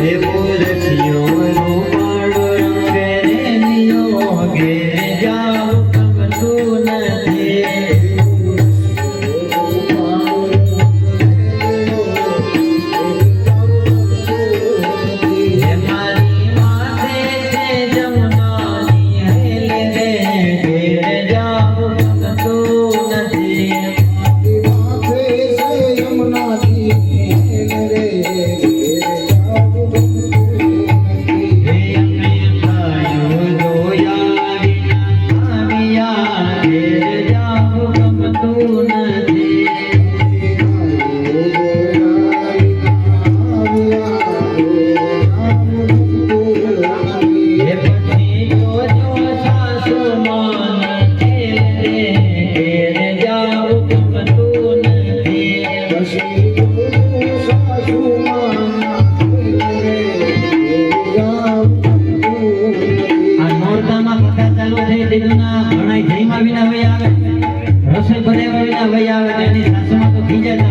મૂર્તિઓ રૂપ માં ભકા ચાલુ થઈ દીધું ના ઘણા જયમાં વિના વહી આવે. રસોઈ ભરેવા વિના વહી આવે. એની સાસુમાં તો ખીજાય